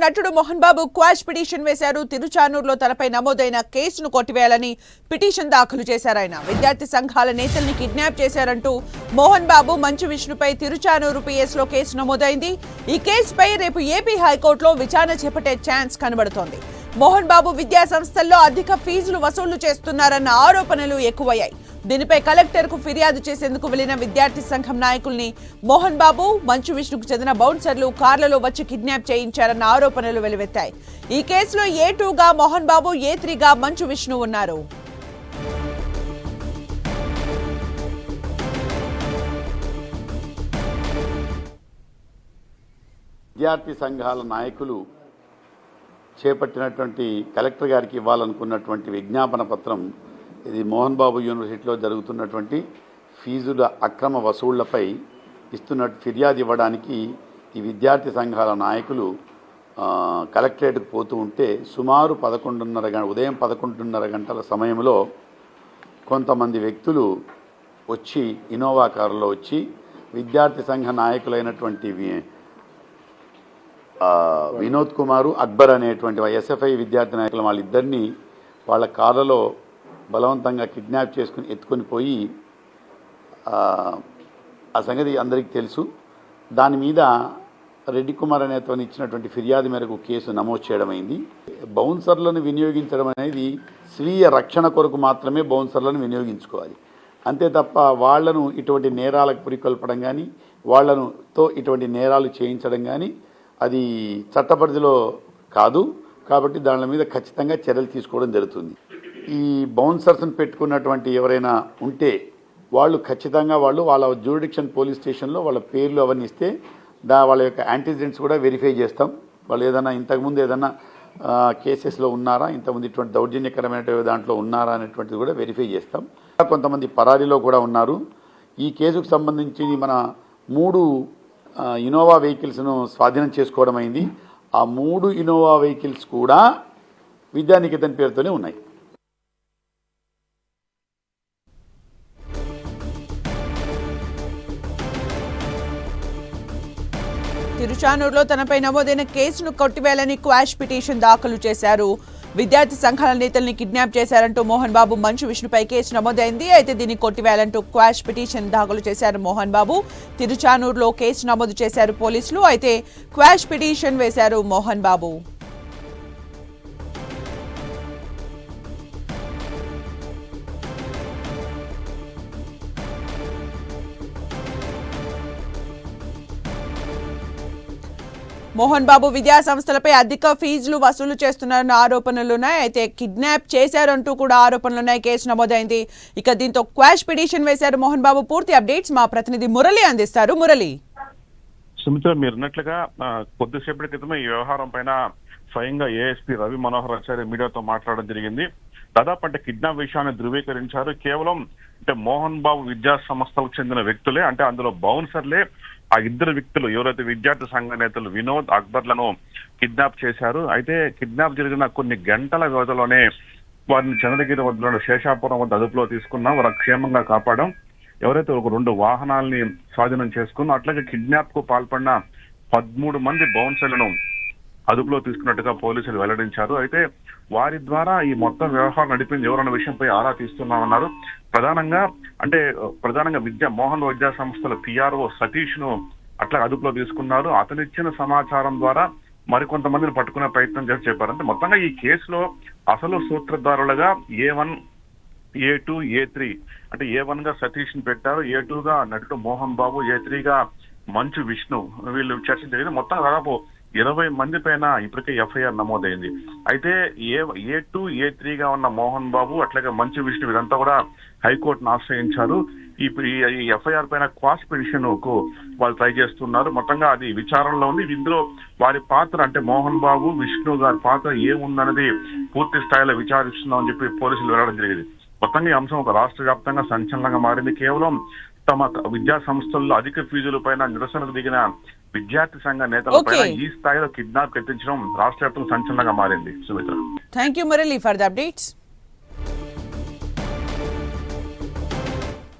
నటుడు Mohan Babu quash petition వేశారు. తిరుచానూరులో తనపై నమోదైన కేసును కొట్టివేయాలని పిటిషన్ దాఖలు చేశారు ఆయన. విద్యార్థి సంఘాల నేతల్ని కిడ్నాప్ చేశారంటూ మోహన్ బాబు మంచు విష్ణుపై తిరుచానూరు పిఎస్లో కేసు నమోదైంది. ఈ కేసుపై రేపు ఏపీ హైకోర్టులో విచారణ చేపట్టే ఛాన్స్ కనబడుతోంది. మోహన్ బాబు విద్యా సంస్థల్లో అధిక ఫీజులు వసూలు చేస్తున్నారన్న ఆరోపణలు ఎక్కువయ్యాయి. దీనిపై కలెక్టర్కు ఫిర్యాదు చేసేందుకు వెళ్ళిన విద్యార్థి సంఘం నాయకుల్ని మోహన్ బాబు మంచు విష్ణుకు చెందిన బౌన్సర్లు కార్లలో వచ్చి కిడ్నాప్ చేయించారన్న ఆరోపణలు వెలువెత్తాయి. ఈ కేసులో ఏ టూగా మోహన్ బాబు ఏ త్రీగా మంచు విష్ణు ఉన్నారు? విద్యార్థి సంఘాల నాయకులు చేపట్టినటువంటి కలెక్టర్ గారికి ఇవ్వాలనుకున్నటువంటి విజ్ఞాపన పత్రం ఇది మోహన్ బాబు యూనివర్సిటీలో జరుగుతున్నటువంటి ఫీజుల అక్రమ వసూళ్ళపై ఇస్తున్న ఫిర్యాదు ఇవ్వడానికి ఈ విద్యార్థి సంఘాల నాయకులు కలెక్టరేట్కు పోతూ ఉంటే సుమారు పదకొండున్నర గంట ఉదయం పదకొండున్నర గంటల సమయంలో కొంతమంది వ్యక్తులు వచ్చి ఇన్నోవా కారులో వచ్చి విద్యార్థి సంఘ నాయకులైనటువంటి వినోద్ కుమారు అక్బర్ అనేటువంటి ఎస్ఎఫ్ఐ విద్యార్థి నాయకులు వాళ్ళిద్దరినీ వాళ్ళ కారులో బలవంతంగా కిడ్నాప్ చేసుకుని ఎత్తుకొని పోయి ఆ, సంగతి అందరికీ తెలుసు. దాని మీద రెడ్డి కుమార్ అనే ఇచ్చినటువంటి ఫిర్యాదు మేరకు కేసు నమోదు చేయడం అయింది. బౌన్సర్లను వినియోగించడం అనేది స్వీయ రక్షణ కొరకు మాత్రమే బౌన్సర్లను వినియోగించుకోవాలి. అంతే తప్ప వాళ్ళను ఇటువంటి నేరాలకు పురికొల్పడం కానీ వాళ్ళను తో ఇటువంటి నేరాలు చేయించడం కానీ అది చట్టపరిధిలో కాదు. కాబట్టి దాని మీద ఖచ్చితంగా చర్యలు తీసుకోవడం జరుగుతుంది. ఈ బౌన్సర్స్ని పెట్టుకున్నటువంటి ఎవరైనా ఉంటే వాళ్ళు ఖచ్చితంగా వాళ్ళు వాళ్ళ జ్యూరిడిక్షన్ పోలీస్ స్టేషన్లో వాళ్ళ పేర్లు అవన్నీ ఇస్తే దా వాళ్ళ యొక్క యాంటీజెంట్స్ కూడా వెరిఫై చేస్తాం. వాళ్ళు ఏదైనా ఇంతకుముందు ఏదైనా కేసెస్లో ఉన్నారా? ఇంతకుముందు ఇటువంటి దౌర్జన్యకరమైన దాంట్లో ఉన్నారా అనేటువంటిది కూడా వెరిఫై చేస్తాం. కొంతమంది పరారీలో కూడా ఉన్నారు. ఈ కేసుకు సంబంధించి మన మూడు ఇనోవా వెహికల్స్ను స్వాధీనం చేసుకోవడం అయింది. ఆ మూడు ఇనోవా వెహికల్స్ కూడా విద్యానికేతన్ పేరుతోనే ఉన్నాయి. తిరుచానూరులో తనపై నమోదైన కేసును కొట్టివేయాలని క్వాష్ పిటిషన్ దాఖలు చేశారు. విద్యార్థి సంఘాల నేతల్ని కిడ్నాప్ చేశారంటూ మోహన్ బాబు మంచు విష్ణుపై కేసు నమోదైంది. అయితే దీన్ని కొట్టివేయాలంటూ క్వాష్ పిటిషన్ దాఖలు చేశారు మోహన్ బాబు. తిరుచానూరులో కేసు నమోదు చేశారు పోలీసులు. అయితే క్వాష్ పిటిషన్ వేశారు మోహన్ బాబు. మోహన్ బాబు విద్యా సంస్థలపై అధిక ఫీజులు వసూలు చేస్తున్నారన్న ఆరోపణలున్నాయి. అయితే కిడ్నాప్ చేశారంటూ కూడా ఆరోపణలున్నాయి. కేసు నమోదైంది. ఇక దీంతో క్వాష్ పిటిషన్ వేశారు మోహన్ బాబు. పూర్తి అప్డేట్స్ మా ప్రతినిధి మురళి అందిస్తారు. మురళి. సుమిత మీరు అన్నట్లుగా కొద్దిసేపటి క్రితమే ఈ వ్యవహారం పైన స్వయంగా ఏఎస్పీ రవి మనోహర్ ఆచార్య మీడియాతో మాట్లాడడం జరిగింది. దాదాపు అంటే కిడ్నాప్ విషయాన్ని ధృవీకరించారు. కేవలం అంటే మోహన్ బాబు విద్యా సంస్థలకు చెందిన వ్యక్తులే అంటే అందులో బౌన్సర్లే ఆ ఇద్దరు వ్యక్తులు. ఎవరైతే విద్యార్థి సంఘ నేతలు వినోద్ అక్బర్లను కిడ్నాప్ చేశారు అయితే కిడ్నాప్ జరిగిన కొన్ని గంటల వ్యవధిలోనే వారిని చంద్రగిరి వద్ద శేషాపురం వద్ద అదుపులో తీసుకున్నాం వారు క్షేమంగా కాపాడడం ఎవరైతే ఒక రెండు వాహనాల్ని స్వాధీనం చేసుకున్నా అట్లాగే కిడ్నాప్కు పాల్పడిన పదమూడు మంది బౌన్సర్లను అదుపులో తీసుకున్నట్టుగా పోలీసులు వెల్లడించారు. అయితే వారి ద్వారా ఈ మొత్తం వ్యవహారం నడిపింది ఎవరన్న విషయంపై ఆరా తీస్తున్నామన్నారు. ప్రధానంగా అంటే ప్రధానంగా విద్యా మోహన్ విద్యా సంస్థల పిఆర్ఓ సతీష్ను అట్లా అదుపులో తీసుకున్నారు. అతను ఇచ్చిన సమాచారం ద్వారా మరికొంతమందిని పట్టుకునే ప్రయత్నం చేసి చెప్పారు. అంటే మొత్తంగా ఈ కేసులో అసలు సూత్రధారులుగా A one A two A three అంటే ఏ వన్గా సతీష్ని పెట్టారు ఏ టూ గా నటుడు మోహన్ బాబు ఏ త్రీగా మంచు విష్ణు వీళ్ళు చర్చ జరిగింది మొత్తం దాదాపు ఇరవై మంది పైన ఇప్పటికే ఎఫ్ఐఆర్ నమోదైంది. అయితే ఏ ఏ టూ ఏ త్రీ గా ఉన్న మోహన్ బాబు అట్లాగే మంచు విష్ణు వీరంతా కూడా హైకోర్టును ఆశ్రయించారు. ఈ ఈ ఎఫ్ఐఆర్ పైన క్వాస్ పిటిషన్కు వాళ్ళు ట్రై చేస్తున్నారు. మొత్తంగా అది విచారణలో ఉంది. ఇందులో వారి పాత్ర అంటే మోహన్ బాబు విష్ణు గారి పాత్ర ఏముందన్నది పూర్తి స్థాయిలో విచారిస్తున్నామని చెప్పి పోలీసులు వెళ్ళడం జరిగింది. మొత్తంగా ఈ అంశం ఒక రాష్ట్ర వ్యాప్తంగా సంచలనంగా మారింది. కేవలం తమ విద్యా సంస్థల్లో అధిక ఫీజుల పైన నిరసనకు దిగిన విద్యార్థి సంఘ నేతల పైన Okay. ఈ స్థాయిలో కిడ్నాప్ ఎత్తించడం రాష్ట్ర వ్యాప్తంగా సంచలనంగా మారింది. Sumitra. Thank you Murali for the updates